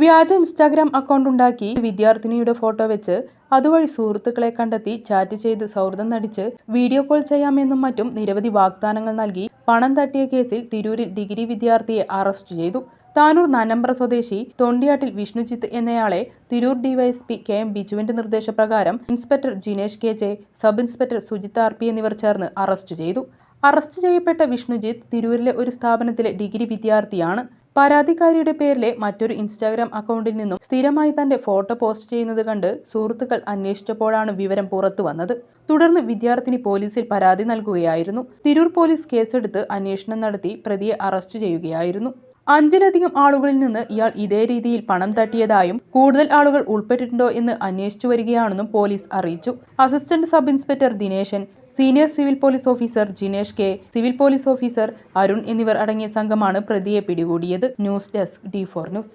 വ്യാജ Instagram account ഉണ്ടാക്കി വിദ്യാർത്ഥിനിയുടെ photo വെച്ച് അതുവഴി സുഹൃത്തുക്കളെ കണ്ടെത്തി ചാറ്റ് ചെയ്ത് സൗഹൃദം നടിച്ച് വീഡിയോ കോൾ ചെയ്യാമെന്നും മറ്റും നിരവധി വാഗ്ദാനങ്ങൾ നൽകി പണം തട്ടിയ കേസിൽ തിരൂരിൽ ഡിഗ്രി വിദ്യാർത്ഥിയെ അറസ്റ്റ് ചെയ്തു. താനൂർ നനമ്പ്ര സ്വദേശി തൊണ്ടിയാട്ടിൽ വിഷ്ണുജിത്ത് എന്നയാളെ Tirur D Y S P K M ബിജുവിന്റെ നിർദ്ദേശപ്രകാരം inspector Jinesh K J sub inspector Sujith R P എന്നിവർ ചേർന്ന് അറസ്റ്റ് ചെയ്തു. അറസ്റ്റ് ചെയ്യപ്പെട്ട വിഷ്ണുജിത്ത് തിരൂരിലെ ഒരു സ്ഥാപനത്തിലെ ഡിഗ്രി വിദ്യാർത്ഥിയാണ്. പരാതിക്കാരിയുടെ പേരിലെ മറ്റൊരു ഇൻസ്റ്റാഗ്രാം അക്കൗണ്ടിൽ നിന്നും സ്ഥിരമായി തന്റെ ഫോട്ടോ പോസ്റ്റ് ചെയ്യുന്നത് കണ്ട് സുഹൃത്തുക്കൾ അന്വേഷിച്ചപ്പോഴാണ് വിവരം പുറത്തു വന്നത്. തുടർന്ന് വിദ്യാർത്ഥിനി പോലീസിൽ പരാതി നൽകുകയായിരുന്നു. തിരൂർ പോലീസ് കേസെടുത്ത് അന്വേഷണം നടത്തി പ്രതിയെ അറസ്റ്റ് ചെയ്യുകയായിരുന്നു. അഞ്ചിലധികം ആളുകളിൽ നിന്ന് ഇയാൾ ഇതേ രീതിയിൽ പണം തട്ടിയതായും കൂടുതൽ ആളുകൾ ഉൾപ്പെട്ടിട്ടുണ്ടോ എന്ന് അന്വേഷിച്ചു വരികയാണെന്നും പോലീസ് അറിയിച്ചു. Assistant sub inspector Dineshan senior civil police officer Jinesh K civil police officer Arun എന്നിവർ അടങ്ങിയ സംഘമാണ് പ്രതിയെ പിടികൂടിയത്. News desk D four news.